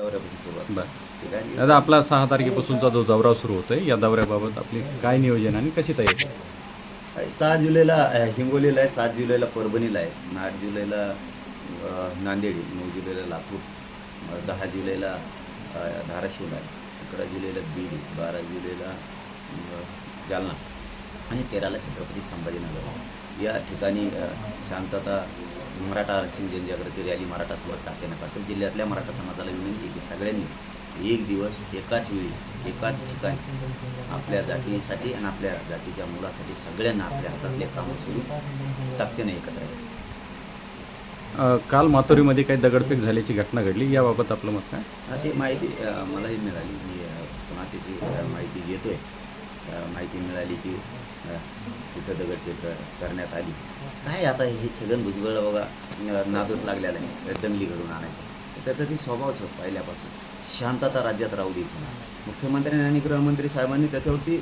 बरं. ठीक आहे. दादा आपला सहा तारखेपासूनचा जो दौरा सुरू होतोय या दौऱ्याबाबत आपली काय नियोजन आणि कशी तयारी? सहा जुलैला अ, हिंगोलीला आहे सात जुलैला परभणीला आहे आठ जुलैला अ, नांदेड नऊ जुलैला लातूर अ, दहा जुलैला अ, धाराशिवला आहे अकरा जुलैला बीड बारा जुलैला अ, जालना आणि तेराला छत्रपती संभाजीनगर. या ठिकाणी अ, शांतता मराठा आरक्षण जनजागृती रॅली मराठा समाज तात्याने पाटील जिल्ह्यातल्या मराठा समाजाला विनंती की सगळ्यांनी एक दिवस एकाच वेळी एकाच ठिकाणी आपल्या जातीसाठी आणि आपल्या जातीच्या मुलासाठी सगळ्यांना आपल्या हातातले कामं सोडून ताकदीने एकत्र आहे काल माथोरीमध्ये काही दगडफेक झाल्याची घटना घडली. याबाबत आपलं मत काय? ती माहिती मलाही मिळाली. मी पुन्हा त्याची माहिती घेतोय. माहिती मिळाली की तिथं दगडफेक करण्यात आली. काय आता हे छगन भुजबळ बघा नादच लागलेला आहे. दंगली घडून आणायचं. त्याचा ती स्वभावच पहिल्यापासून. शांतता राज्यात राहू द्यायची मुख्यमंत्र्यांनी आणि गृहमंत्री साहेबांनी त्याच्यावरती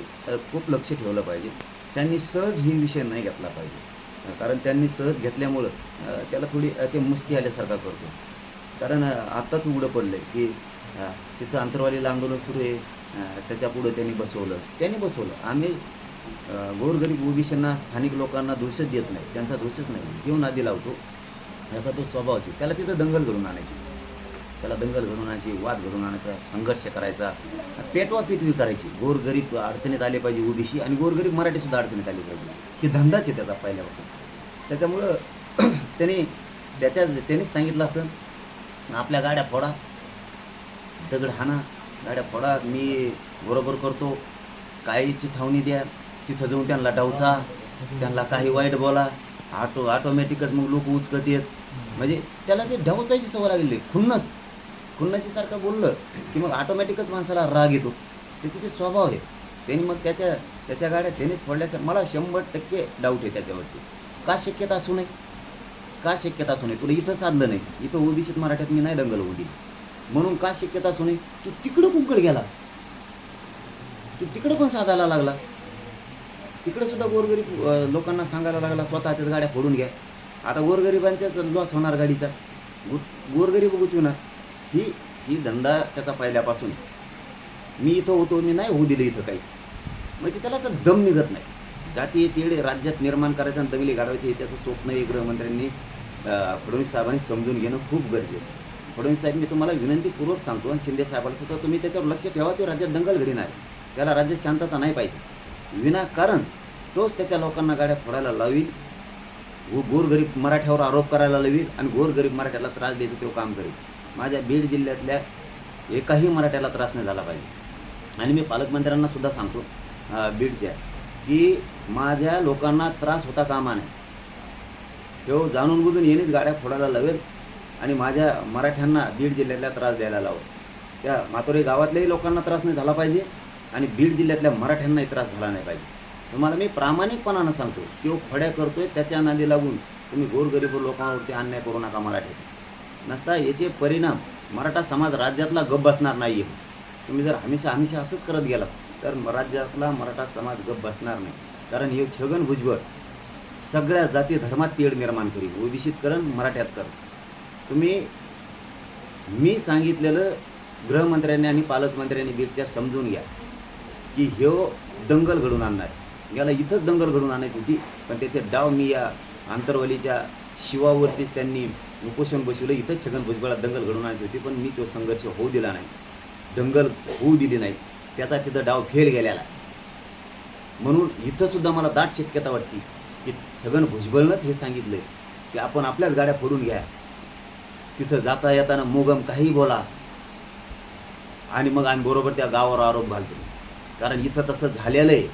खूप लक्ष ठेवलं पाहिजे. त्यांनी सहज ही विषय नाही घेतला पाहिजे. कारण त्यांनी सहज घेतल्यामुळं त्याला थोडी ते मुस्ती आल्यासारखा करतो. कारण आत्ताच उघडं पडलं आहे की तिथं अंतरवालीला आंदोलन सुरू आहे. त्याच्यापुढं त्यांनी बसवलं. त्यांनी बसवलं. आम्ही गोरगरीब ओबीसींना स्थानिक लोकांना दोषच देत नाही. त्यांचा दोषच नाही. घेऊन आधी लावतो. याचा तो स्वभावच आहे. त्याला तिथं दंगल घडून आणायची. त्याला दंगल घडून आणायची वाद घडून आणायचा संघर्ष करायचा. पेटवा पेटवी करायची गोरगरीब अडचणीत आले पाहिजे ओबीसी आणि गोरगरीब मराठीसुद्धा अडचणीत आली पाहिजे. ही धंदाच आहे त्याचा पहिल्यापासून त्याच्यामुळं त्याने त्याच्या त्यांनीच सांगितलं असं. आपल्या गाड्या फोडा. दगड हाणा गाड्या पडा मी बरोबर करतो. काही चिथावणी द्या तिथं जाऊन त्यांना डावचा त्यांना काही वाईट बोला. ऑटो ऑटोमॅटिकच मग लोक उचकत येत. म्हणजे त्याला ते ढवचायची सवय लागलेली खुन्नस खुन्नशीसारखं बोललं की मग ऑटोमॅटिकच माणसाला राग येतो. त्याचे ते स्वभाव आहे. त्यांनी मग त्याच्या त्याच्या गाड्या त्यानेच पडल्याचा मला शंभर टक्के डाऊट आहे त्याच्यावरती. का शक्यता असू नये? का शक्यता असू नये? तुला इथं साधलं नाही. इथं ओबीसीत मराठ्यात मी नाही दंगल उडी. म्हणून का शक्यता सोने तू तिकडं कुंकड गेला. तू तिकडं पण साधायला लागला. तिकडं सुद्धा गोरगरीब लोकांना सांगायला लागला स्वतःच्याच गाड्या फोडून घ्या. आता गोरगरिबांच्याच लॉस होणार गाडीचा. गो गोरगरीब गुतविणार ही ही धंदा त्याचा पहिल्यापासून. मी इथं होतो मी नाही होऊ दिलं इथं काहीच. म्हणजे त्याला असं दम निघत नाही. जाती तेडे राज्यात निर्माण करायचं आणि दंगली काढायची हे त्याचं स्वप्न हे गृहमंत्र्यांनी फडणवीस साहेबांनी समजून घेणं खूप गरजेचं फडणवीस साहेब मी तुम्हाला विनंतीपूर्वक सांगतो आणि शिंदे साहेबाला सुद्धा तुम्ही त्याच्यावर लक्ष ठेवा ते राज्यात दंगल घडी नाही त्याला राज्यात शांतता नाही पाहिजे. विनाकारण तोच त्याच्या लोकांना गाड्या फोडायला लावील गो गोरगरीब मराठ्यावर आरोप करायला लावील आणि गोरगरीब मराठ्याला त्रास द्यायचं तो काम करेल माझ्या बीड जिल्ह्यातल्या एकाही मराठ्याला त्रास नाही झाला पाहिजे. आणि मी पालकमंत्र्यांना सुद्धा सांगतो बीडच्या की माझ्या लोकांना त्रास होता कामा नये. तो जाणून बुजून येणेच गाड्या फोडायला लावेल. आणि माझ्या मराठ्यांना बीड जिल्ह्यातल्या त्रास द्यायला लावेल त्या मातोरे गावातल्याही लोकांना त्रास नाही झाला पाहिजे आणि बीड जिल्ह्यातल्या मराठ्यांनाही त्रास झाला नाही पाहिजे. तुम्हाला मी प्रामाणिकपणानं सांगतो तो फड्या करतोय त्याच्या नादी लागून तुम्ही गोरगरीब लोकांवरती अन्याय करू नका मराठ्याचे नसता याचे परिणाम मराठा समाज राज्यातला गप बसणार नाही आहे तुम्ही जर हमेशा हमेशा असंच करत गेलात तर राज्यातला मराठा समाज गप बसणार नाही. कारण हे छगन भुजबळ सगळ्या जाती धर्मात तेढ निर्माण करील ओबीसीत करण मराठ्यात कर तुम्ही मी सांगितलेलं गृहमंत्र्यांनी आणि पालकमंत्र्यांनी बीडच्या समजून घ्या की ह्यो दंगल घडून आणणार. याला इथंच दंगल घडून आणायची होती पण त्याचे डाव मी या आंतरवालीच्या शिवावरतीच त्यांनी उपोषण बसवलं इथंच छगन भुजबळात दंगल घडून आणायची होती पण मी तो संघर्ष होऊ दिला नाही. दंगल होऊ दिली नाही. त्याचा तिथं डाव फेल गेलेला. म्हणून इथंसुद्धा मला दाट शक्यता वाटते की छगन भुजबळनंच हे सांगितलं की आपण आपल्याच गाड्या फोडून घ्या. तिथं जाता येताना मोगम काही बोला. आणि मग आम्ही बरोबर त्या गावावर आरोप घालतो. कारण इथं तसं झालेलं आहे.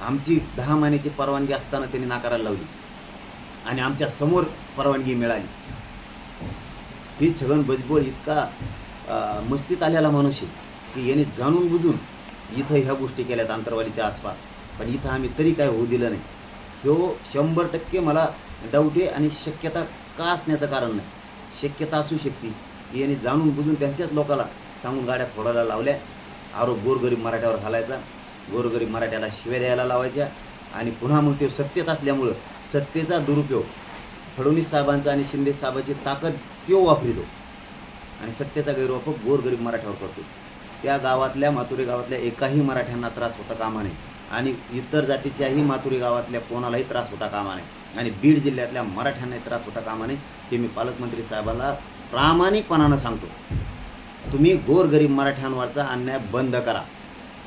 आमची दहा महिन्याची परवानगी असताना त्यांनी नाकारायला लावली. आणि आमच्यासमोर परवानगी मिळाली. ही छगन भुजबळ इतका मस्तीत आलेला माणूस आहे की याने जाणून बुजून इथं ह्या गोष्टी केल्यात आंतरवालीच्या आसपास. पण इथं आम्ही तरी काय होऊ दिलं नाही. ह्यो शंभर टक्के मला डाऊट आहे आणि शक्यता का असण्याचं कारण नाही. शक्यता असू शकते. की याने जाणून बुजून त्यांच्याच लोकाला सांगून गाड्या फोडायला लावल्या. आरोप गोरगरीब मराठ्यावर घालायचा. गोरगरीब मराठ्याला शिव्या द्यायला लावायच्या. आणि पुन्हा मग ते सत्तेत असल्यामुळं सत्तेचा दुरुपयोग फडणवीस साहेबांचा आणि शिंदे साहेबांची ताकद तो वापरितो. आणि सत्तेचा गैरवापर गोरगरीब मराठ्यावर करतो त्या गावातल्या मातुरी गावातल्या एकाही मराठ्यांना त्रास होता कामा नये. आणि इतर जातीच्याही मातुरी गावातल्या कोणालाही त्रास होता कामा नये. आणि बीड जिल्ह्यातल्या मराठ्यांनाही त्रास होता कामा नये हे मी पालकमंत्री साहेबांना प्रामाणिकपणानं सांगतो. तुम्ही गोरगरीब मराठ्यांवरचा अन्याय बंद करा.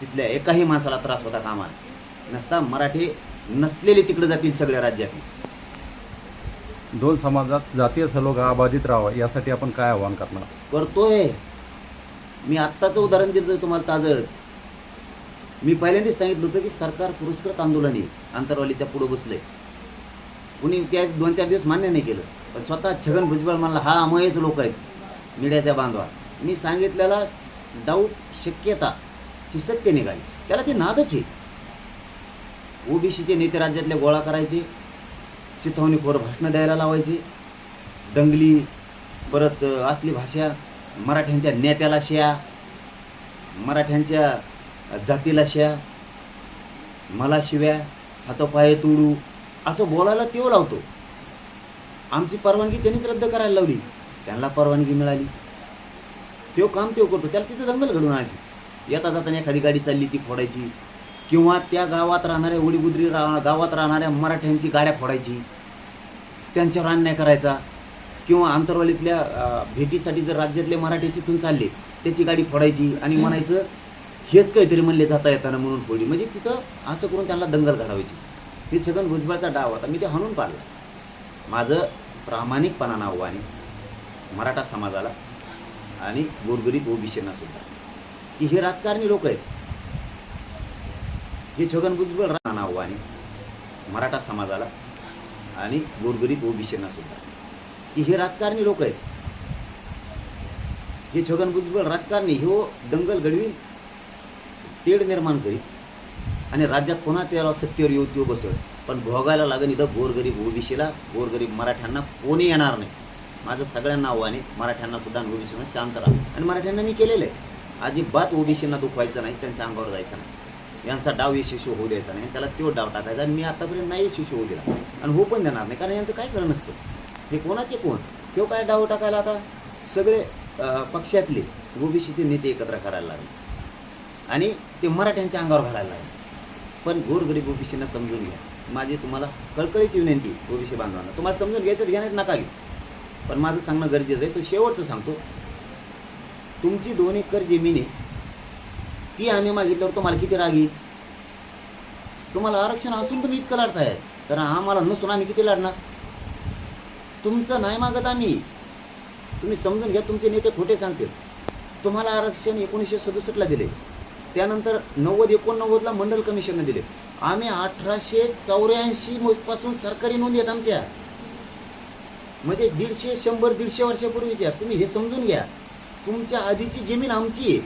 तिथल्या एकाही माणसाला त्रास होता कामा नये नसता मराठी नसलेले तिकडे जातील सगळ्या राज्यातील. दोन समाजात जातीय सलोखा अबाधित राहावा यासाठी आपण काय आव्हान करणार? करतोय. मी आत्ताचं उदाहरण दिलं तुम्हाला ताजं. मी पहिल्यांदाच सांगितलं होतं की सरकार पुरस्कृत आंदोलन आहे आंतरवालीच्या पुढं बसलंय. कुणी त्या दोन चार दिवस मान्य नाही केलं. पण स्वतः छगन भुजबळ म्हणला हा अमयच लोक आहेत मीडियाचा बांधवा मी सांगितलेला डाऊट शक्यता ही सत्य निघाली. त्याला ती नादच आहे. ओबीसीचे नेते राज्यातले गोळा करायचे चिथावणीखोर भाषणं द्यायला लावायचे दंगली परत असली भाषा मराठ्यांच्या नेत्याला शिया मराठ्यांच्या जातीला शिया मला शिव्या हातोपाय तुडू असं बोलायला तो लावतो. आमची परवानगी त्यांनीच रद्द करायला लावली. त्यांना परवानगी मिळाली. तो काम तेव करतो. त्याला तिथं दंगल घडून आणायची. येता जाताना एखादी गाडी चालली ती फोडायची. किंवा त्या गावात राहणाऱ्या उडीबुद्री रा गावात राहणाऱ्या मराठ्यांची गाड्या फोडायची. त्यांच्यावर अन्याय करायचा. किंवा आंतरवालीतल्या भेटीसाठी जर राज्यातले मराठी तिथून चालले त्याची गाडी फोडायची आणि म्हणायचं हेच काहीतरी म्हणले जाता येताना म्हणून फोडली. म्हणजे तिथं असं करून त्यांना दंगल घडवायची. हे छगन भुजबळचा डाव होता. मी ते हाणून पाडला. माझं प्रामाणिकपणानं आव्हान आहे मराठा समाजाला आणि गोरगरीब ओबीसींना सुद्धा की हे राजकारणी लोक आहेत. हे छगन भुजबळ राहणं आव्हान आहे मराठा समाजाला आणि गोरगरीब ओबीसींना सुद्धा की हे राजकारणी लोक आहेत. हे छगन भुजबळ राजकारणी हो दंगल घडवीन तेढ निर्माण करीत आणि राज्यात पुन्हा त्याला सत्तेवर येऊ त्यो बसत पण भोगायला लागेल इथं गोरगरीब ओबीसीला गोरगरीब मराठ्यांना कोणी येणार नाही. माझं सगळ्यांना आव्हाने मराठ्यांना सुद्धा ओबीसीना शांत राहा. आणि मराठ्यांना मी केलेलं आहे. अजिबात ओबीसींना दुखवायचं नाही त्यांच्या अंगावर जायचं नाही. यांचा डाव यशस्वी होऊ द्यायचा नाही त्याला तो डाव टाकायचा आणि मी आतापर्यंत नाही यशस्वी होऊ दिला. आणि हो पण देणार नाही कारण यांचं काय खरं नसतं. हे कोणाचे कोण? तो काय डाव टाकायला आता? सगळे पक्षातले ओबीसीचे नेते एकत्र करायला लागले. आणि ते मराठ्यांच्या अंगावर घालायला लागले. पण गोरगरीब ओबीसींना समजून घ्या. माझी तुम्हाला कळकळीची विनंती ओबीसी बांधवांना. तुम्हाला समजून घ्यायचं तर नका घेऊ. पण माझं सांगणं गरजेचं आहे तो शेवटचं सांगतो. तुमची दोन एकर जमीन आहे ती आम्ही मागितल्यावर तुम्हाला किती राग येईल? तुम्हाला आरक्षण असून तुम्ही इतकं लढताय. तर आम्हाला नसून आम्ही किती लढणार? तुमचं नाही मागत आम्ही. तुम्ही समजून घ्या तुमचे नेते खोटे सांगतील. तुम्हाला आरक्षण एकोणीसशे सदुसष्टला दिले त्यानंतर नव्वद एकोणनव्वदला मंडल कमिशनने दिले. आम्ही अठराशे चौऱ्याऐंशी पासून सरकारी नोंदी आहेत आमच्या. म्हणजे दीडशे शंभर दीडशे वर्षापूर्वीच्या. तुम्ही हे समजून घ्या. तुमच्या आधीची जमीन आमची आहे.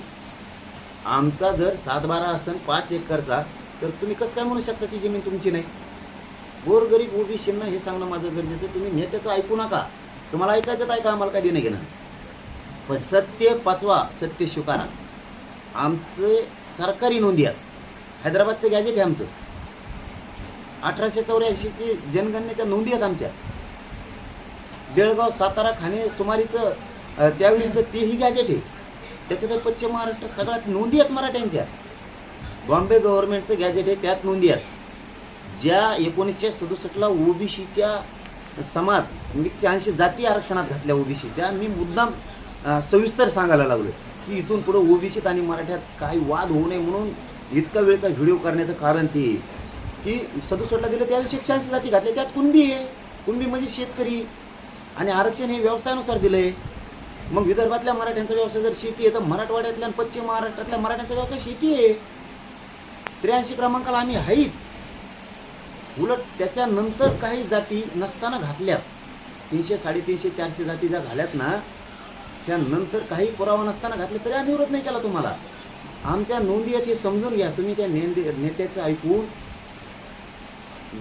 आमचा जर सात बारा पाच एकरचा तर तुम्ही कसं काय म्हणू शकता ती जमीन तुमची नाही? गोरगरीब ओबीसींना हे सांगणं माझं गरजेचं तुम्ही नेत्याचं ऐकू नका. तुम्हाला ऐकायचं तर ऐका आम्हाला काय देणं घेणं पण सत्य पाचवा सत्य स्वीकारा आमचे सरकारी नोंदी आहेत. हैदराबादचं गॅजेट आहे आमचं. अठराशे चौऱ्याऐंशीची जनगणनेच्या नोंदी आहेत आमच्या. बेळगाव सातारा खाणे सुमारीचं त्यावेळीचं तेही गॅजेट आहे. त्याच्यात पश्चिम महाराष्ट्र सगळ्यात नोंदी आहेत मराठ्यांच्या. बॉम्बे गव्हर्नमेंटचं गॅजेट आहे त्यात नोंदी आहेत. ज्या एकोणीसशे सदुसष्टला ओबीसीच्या समाज म्हणजे एकशे ऐंशी जाती आरक्षणात घातल्या ओबीसीच्या मी मुद्दाम सविस्तर सांगायला लागलो की इथून पुढे ओबीसीत आणि मराठ्यात काही वाद होऊ नये म्हणून इतका वेळचा व्हिडिओ करण्याचं कारण ते. की सदुसष्टला दिलं त्यावेळी एकशे जाती घातल्या त्यात कुणबी आहे? कुणबी म्हणजे शेतकरी. आणि आरक्षण हे व्यवसायानुसार दिलं आहे मग विदर्भातल्या मराठ्यांचा व्यवसाय जर शेती आहे तर मराठवाड्यातल्या आणि पश्चिम महाराष्ट्रातल्या मराठ्यांचा व्यवसाय शेती आहे. त्र्याऐंशी क्रमांकाला आम्ही आहेत उलट त्याच्यानंतर काही जाती नसताना घातल्यात. तीनशे साडेतीनशे चारशे जाती ज्या घाल्यात ना त्यानंतर काही पुरावा नसताना घातले तरी आम्ही विरोध नाही केला तुम्हाला. आमच्या नोंदी आहेत हे समजून घ्या. तुम्ही त्या नेंदे नेत्याचं ऐकून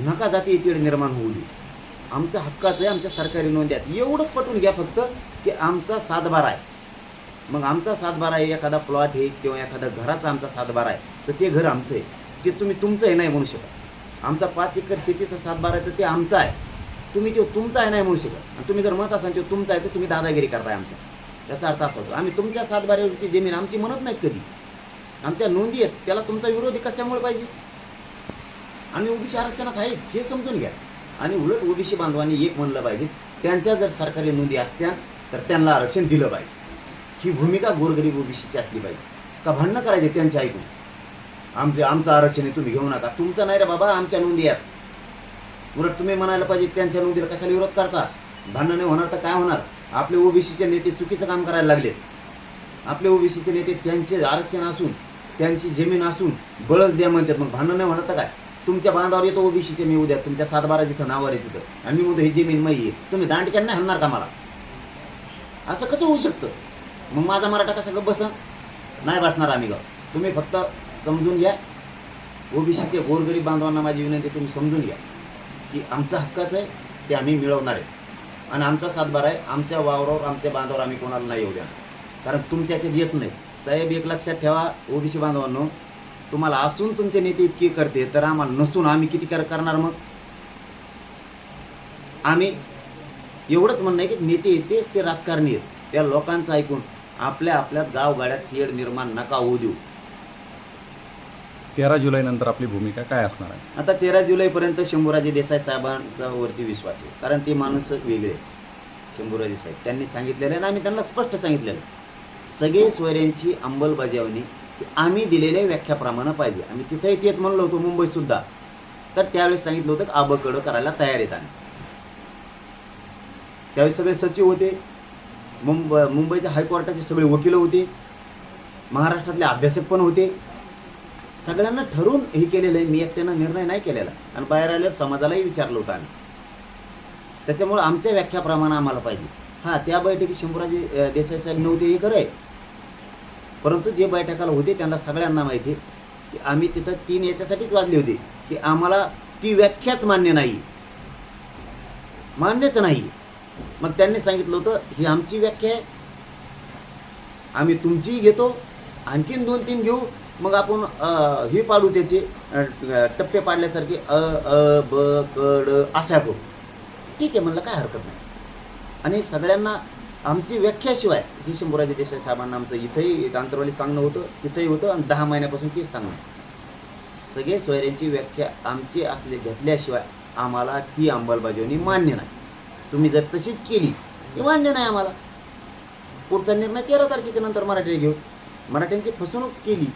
नका जाती येते निर्माण होऊ दे आमच्या हक्काचं आहे आमच्या सरकारी नोंदी आहेत. एवढंच पटवून घ्या फक्त की आमचा सातबारा आहे. मग आमचा सातबारा आहे एखादा प्लॉट आहे किंवा एखादा घराचा आमचा सातबारा आहे तर ते घर आमचं आहे. ते तुम्ही तुमचं आहे नाही म्हणू शकत. आमचा पाच एकर शेतीचा सातबारा आहे तर ते आमचा आहे. तुम्ही तो तुमचा आहे नाही म्हणू शकत. आणि तुम्ही जर मत असाल तो तुमचा आहे तर तुम्ही दादागिरी करताय आमच्या. याचा अर्थ असा होतो. आम्ही तुमच्या सातबाऱ्यावरची जमीन आमची म्हणत नाहीत कधी. आमच्या नोंदी आहेत. त्याला तुमचा विरोध कशामुळे पाहिजे? आम्ही ओबीसी आरक्षणात आहेत हे समजून घ्या. आणि उलट ओबीसी बांधवांनी एक म्हणलं पाहिजे त्यांच्या जर सरकारी नोंदी असत्या तर त्यांना आरक्षण दिलं पाहिजे. ही भूमिका गोरगरीब ओबीसीची असली पाहिजे. का भांडणं करायचे त्यांच्या ऐकून? आमचे आमचं आरक्षण आहे तुम्ही घेऊ नका. तुमचं नाही रे बाबा आमच्या नोंदी आहेत. उलट तुम्ही म्हणायला पाहिजे त्यांच्या नोंदीला कशाला विरोध करता? भांडणं नाही होणार तर काय होणार? आपले ओबीसीचे नेते चुकीचं काम करायला लागले. आपले ओबीसीचे नेते त्यांचे आरक्षण असून त्यांची जमीन असून बळच द्या म्हणतात. मग भांडण नाही म्हणत तर काय? तुमच्या बांधावर येतो ओबीसीचे मी उद्या तुमच्या सातबारा जिथं नावावर आहे तिथं. आणि मी म्हणतो ही जमीन मी आहे. तुम्ही दांडक्यान नाही हाणणार का मला? असं कसं होऊ शकतं? मग माझा मराठा कसा गप बसन नाही बसणार आम्ही गाव तुम्ही फक्त समजून घ्या. ओबीसीचे गोरगरीब बांधवांना माझी विनंती तुम्ही समजून घ्या की आमचा हक्काचं आहे ते आम्ही मिळवणार आहे. आणि आमचा सातबारा आहे. आमच्या वावरावर आमच्या बांधावर आम्ही कोणाला नाही येऊ द्या कारण तुमच्याच्यात येत नाही. साहेब एक लक्षात ठेवा ओबीसी बांधवांनो तुम्हाला असून तुमचे नेते इतके करते तर आम्हाला नसून आम्ही किती कर करणार मग? आम्ही एवढंच म्हणणं आहे की नेते येते ते राजकारणी आहेत. त्या लोकांचं ऐकून आपल्या आपल्या गावगाड्यात तेढ निर्माण नका होऊ देऊ. तेरा जुलैनंतर आपली भूमिका काय असणार आहे? आता तेरा जुलैपर्यंत शंभूराजे देसाई साहेबांचा वरती विश्वास आहे. कारण ते माणूस वेगळे शंभूराजे साहेब. त्यांनी सांगितलेलं आहे आणि आम्ही त्यांना स्पष्ट सांगितलेलं आहे. सगळे स्वैर्यांची अंमलबजावणी आम्ही दिलेल्या व्याख्याप्रमाणे पाहिजे. आम्ही तिथेही तेच म्हणलो होतो मुंबईसुद्धा तर त्यावेळेस सांगितलं होतं की आबकडं करायला तयार आहेत आम्ही. त्यावेळेस सगळे सचिव होते. मुंबई मुंबईच्या हायकोर्टाचे सगळे वकील होते. महाराष्ट्रातले अभ्यासक पण होते. सगळ्यांना ठरवून हे केलेलं आहे. मी एकट्यानं निर्णय नाही केलेला. आणि बाहेर आल्यावर समाजालाही विचारलं होतं आम्ही. त्याच्यामुळं आमच्या व्याख्याप्रमाणे आम्हाला पाहिजे. हां त्या बैठकीत शंभूराजे देसाई साहेब नव्हते हे खरं आहे. परंतु जे बैठकाला होते त्यांना सगळ्यांना माहिती आहे की आम्ही तिथं तीन याच्यासाठीच वाजले होते की आम्हाला ती व्याख्याच मान्य नाही. मान्यच नाही. मग त्यांनी सांगितलं होतं ही आमची व्याख्या आहे. आम्ही तुमचीही घेतो. आणखीन दोन तीन घेऊ. मग आपण हे पाडू त्याचे टप्पे पाडल्यासारखे अ अ ब कड ड असा करू. ठीक आहे म्हणलं काय हरकत नाही. आणि सगळ्यांना आमची व्याख्याशिवाय ही शंभूराजे देसाई साहेबांना आमचं इथंही आंतरवाली सांगणं होतं तिथंही होतं आणि दहा महिन्यापासून तेच सांगणं सगळे सोयऱ्यांची व्याख्या आमची असले घेतल्याशिवाय आम्हाला ती अंमलबजावणी मान्य नाही. तुम्ही जर तशीच केली ती मान्य नाही आम्हाला. पुढचा निर्णय तेरा तारखेच्या नंतर मराठीला घेऊ. मराठ्यांची फसवणूक केली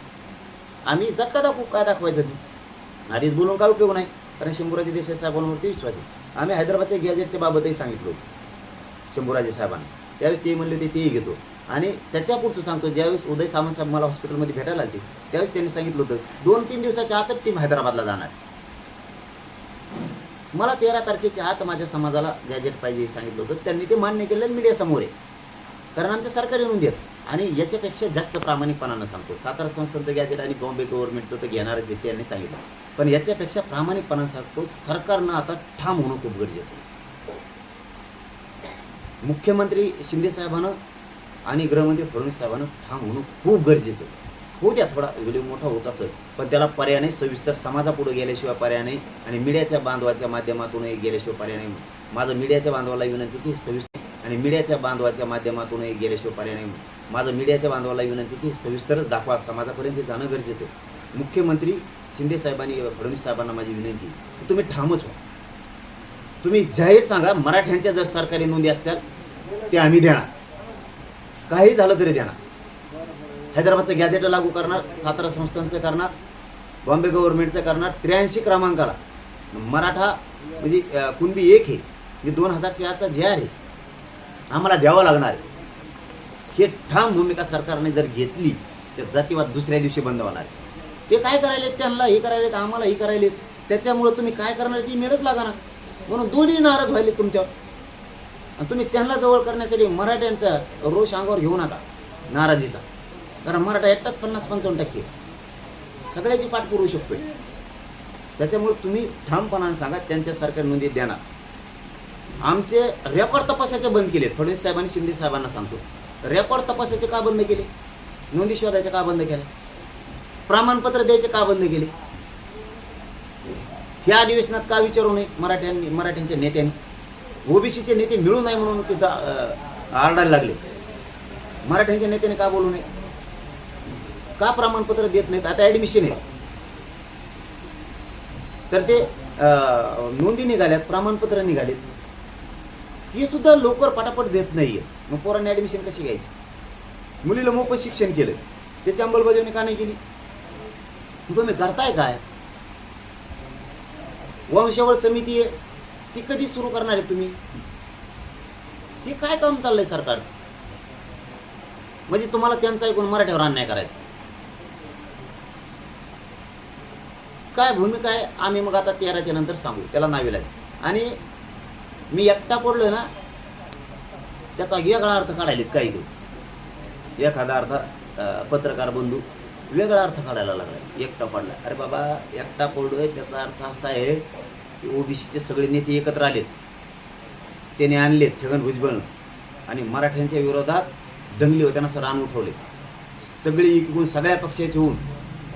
आम्ही झटका दाखवू काय दाखवायचं ते? आधीच बोलून काय उपयोग नाही? कारण शंभूराजे देसाई साहेबांवरती विश्वास आहे. आम्ही हैदराबादच्या गॅजेटच्या बाबतही सांगितलं होतं शंभूराजे साहेबांना. त्यावेळेस ते म्हणले होते तेही घेतो. आणि त्याच्या पुढचं सांगतो ज्यावेळेस उदय सामंत साहेब मला हॉस्पिटलमध्ये भेटायला आले त्यावेळेस त्यांनी सांगितलं होतं दोन तीन दिवसाच्या आतच टीम हैदराबादला जाणार. मला तेरा तारखेच्या आत माझ्या समाजाला गॅजेट पाहिजे सांगितलं होतं. त्यांनी ते मान्य केलं मीडियासमोर आहे. कारण आमच्या सरकारी नोंदी आहेत आणि याच्यापेक्षा जास्त प्रामाणिकपणानं सांगतो. सातारा संस्थांचं गॅजेट आणि बॉम्बे गव्हर्नमेंटचं तर घेणारच आहे त्यांनी सांगितलं. पण याच्यापेक्षा प्रामाणिकपणानं सांगतो सरकारनं आता ठाम होणं खूप गरजेचं आहे. मुख्यमंत्री शिंदे साहेबानं आणि गृहमंत्री फडणवीस साहेबानं ठाम होणं खूप गरजेचं आहे. त्या थोडा व्हिडिओ मोठा होत असेल पण त्याला पर्याय नाही सविस्तर समाजापुढे गेल्याशिवाय पर्याय नाही आणि मीडियाच्या बांधवाच्या माध्यमातूनही गेल्याशिवाय पर्याय नाही माझं मीडियाच्या बांधवाला विनंती की सविस्तर आणि मीडियाच्या बांधवाच्या माध्यमातूनही गेल्याशिवाय पर्याय नाही माझं मीडियाच्या बांधवाला विनंती की सविस्तरच दाखवा. समाजापर्यंत जाणं गरजेचं आहे. मुख्यमंत्री शिंदे साहेबांनी फडणवीस साहेबांना माझी विनंती की तुम्ही ठामच व्हा. तुम्ही जाहीर सांगा मराठ्यांच्या जर सरकारी नोंदी असतात ते आम्ही देणार. काही झालं तरी देणार. हैदराबादचं गॅजेट लागू करणार सातारा संस्थांचं करणार बॉम्बे गव्हर्नमेंटचं करणार त्र्याऐंशी क्रमांकाला. मराठा म्हणजे कुणबी एक आहे. हे दोन हजार चारचा जे आहे आम्हाला द्यावं लागणार आहे. हे ठाम भूमिका सरकारने जर घेतली तर जातीवाद दुसऱ्या दिवशी बंद होणार. ते काय करायले त्यांना हे करायले आम्हाला हे करायले त्याच्यामुळं तुम्ही काय करणार? ती मेरच लागणार. म्हणून दोन्ही नाराज व्हायले तुमच्यावर. आणि तुम्ही त्यांना जवळ करण्यासाठी मराठ्यांचा रोष अंगावर घेऊ नका. नाराजीचा. कारण मराठा एकटाच पन्नास पंचावन्न टक्के. सगळ्याची पाठ पुरवू शकतोय. त्याच्यामुळे तुम्ही ठामपणाने सांगा त्यांच्या सरकार नोंदी देणार आमचे रेकॉर्ड तपासायचे बंद केले फडणवीस साहेबांनी शिंदे साहेबांना सांगतो. रेकॉर्ड तपासायचे का बंद केले? नोंदी शोधायचे का बंद केले? प्रमाणपत्र द्यायचे का बंद केले? ह्या अधिवेशनात का विचारू नये मराठ्यांनी मराठ्यांच्या नेत्यांनी? ओबीसीचे नेते मिळू नये म्हणून तिथं आरडायला लागले. मराठ्यांच्या नेत्याने का बोलू नये? का प्रमाणपत्र देत नाहीत? आता ॲडमिशन आहे. तर ते नोंदी निघाल्यात प्रमाणपत्र निघालेत. हे सुद्धा लवकर पटापट देत नाहीये. मग पोरांनी ॲडमिशन कशी घ्यायची? मुलीला मोफत शिक्षण केलं. त्याची अंमलबजावणी का नाही केली? तुम्ही करताय काय? वंशावळ समिती आहे. ती कधी सुरू करणार आहे तुम्ही? हे काय काम चाललंय सरकारचं? म्हणजे तुम्हाला त्यांचा ऐकून मराठीवर अन्याय करायचा. काय भूमिका आहे? आम्ही मग आता तेराच्या नंतर सांगू. त्याला नावीला आणि मी एकटा पडलोय ना त्याचा वेगळा अर्थ काढायला काही काही एखादा अर्थ पत्रकार बंधू वेगळा अर्थ काढायला लागला एकटा पडला अरे बाबा एकटा पडलोय त्याचा अर्थ असा आहे की ओबीसीचे सगळे नेते एकत्र आलेत. त्याने आणलेत छगन भुजबळ आणि मराठ्यांच्या विरोधात दंगली होताना असं रान उठवले. सगळी इकडून सगळ्या पक्षाचे होऊन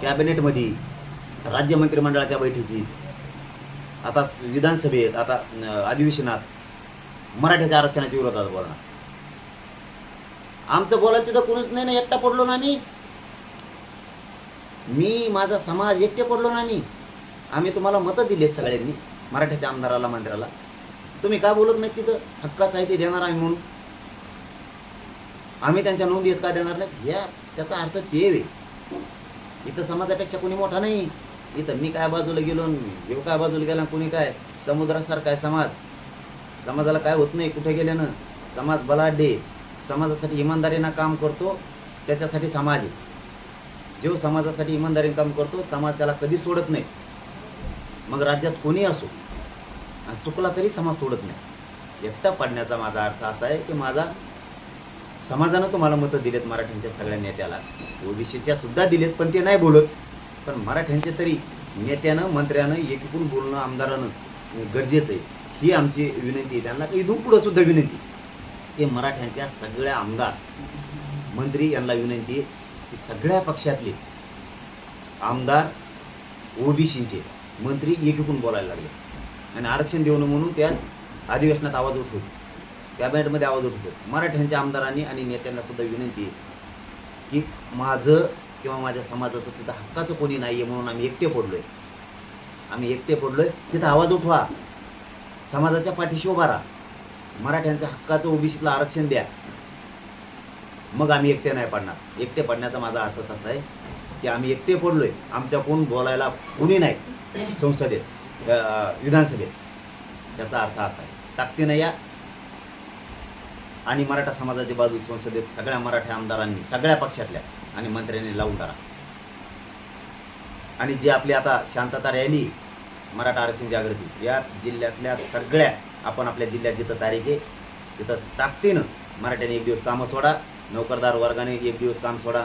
कॅबिनेटमध्ये राज्य मंत्रिमंडळाच्या बैठकीत आता विधानसभेत आता अधिवेशनात मराठ्याच्या आरक्षणाच्या विरोधात बोलणार. आमचं बोलायचं तिथं कोणीच नाही ना एकटा पडलो ना आम्ही. मी माझा समाज एकटे पडलो ना आम्ही. आम्ही तुम्हाला मतं दिली सगळ्यांनी मराठ्याच्या आमदाराला मंत्र्याला. तुम्ही का बोलत नाही तिथं? हक्काच आहे ते देणार आम्ही म्हणून. आम्ही त्यांच्या नोंदी का देणार नाहीत? या त्याचा अर्थ ते इथं समाजापेक्षा कोणी मोठा नाही. इथं मी काय बाजूला गेलो आणि काय बाजूला गेला कुणी कोणी काय? समुद्रासारखा आहे समाज. समाजाला काय होत नाही कुठे गेल्यानं? समाज बलाढ्य समाजासाठी इमानदारीनं काम करतो त्याच्यासाठी समाज आहे. जो समाजासाठी इमानदारीने काम करतो समाज त्याला कधी सोडत नाही. मग राज्यात कोणी असो आणि चुकला तरी समाज सोडत नाही. एकटा पडण्याचा माझा अर्थ असा आहे की माझा समाजानं तुम्हाला मतं दिलेत मराठ्यांच्या सगळ्या नेत्याला. ओबीसीच्या सुद्धा दिलेत पण ते नाही बोलत. पण मराठ्यांचे तरी नेत्यानं मंत्र्यानं एकीकून बोलणं आमदारानं गरजेचं आहे. ही आमची विनंती आहे. त्यांना काही इथून पुढं सुद्धा विनंती की मराठ्यांच्या सगळ्या आमदार मंत्री यांना विनंती आहे की सगळ्या पक्षातले आमदार ओबीसीचे मंत्री एकीकून बोलायला लागले. आणि आरक्षण देऊ नये म्हणून त्याच अधिवेशनात आवाज उठवते. कॅबिनेटमध्ये आवाज उठवतो. मराठ्यांच्या आमदारांनी आणि नेत्यांना सुद्धा विनंती आहे की माझं किंवा माझ्या समाजाचं तिथं हक्काचं कोणी नाही आहे म्हणून आम्ही एकटे पडलोय. आम्ही एकटे पडलोय. तिथं आवाज उठवा. समाजाच्या पाठीशी उभा राहा. मराठ्यांच्या हक्काचं ओबीसीतलं आरक्षण द्या. मग आम्ही एकटे नाही पडणार. एकटे पडण्याचा माझा अर्थ तसा आहे की आम्ही एकटे पडलोय. आमच्या कोण बोलायला कोणी नाही संसदेत विधानसभेत. त्याचा अर्थ असा आहे. ताकदीनं या आणि मराठा समाजाची बाजू संसदेत सगळ्या मराठा आमदारांनी सगळ्या पक्षातल्या आणि मंत्र्यांनी लावून धरा. आणि जी आपली आता शांतता रॅली मराठा आरक्षण जागृती या जिल्ह्यातल्या सगळ्या आपण आपल्या जिल्ह्यात जिथं तारीख आहे तिथं ताकदीनं मराठ्यांनी एक दिवस कामं सोडा नोकरदार वर्गाने एक दिवस काम सोडा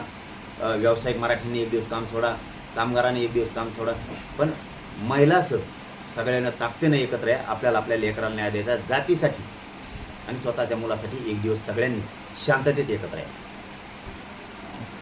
व्यावसायिक मराठ्यांनी एक दिवस काम सोडा कामगारांनी एक दिवस काम सोडा. पण महिलासह सगळ्यांना ताकदीनं एकत्र आहे आपल्याला आपल्या लेकराला न्याय द्यायचा जातीसाठी आणि स्वतःच्या मुलासाठी एक दिवस सगळ्यांनी शांततेत एकत्र आहे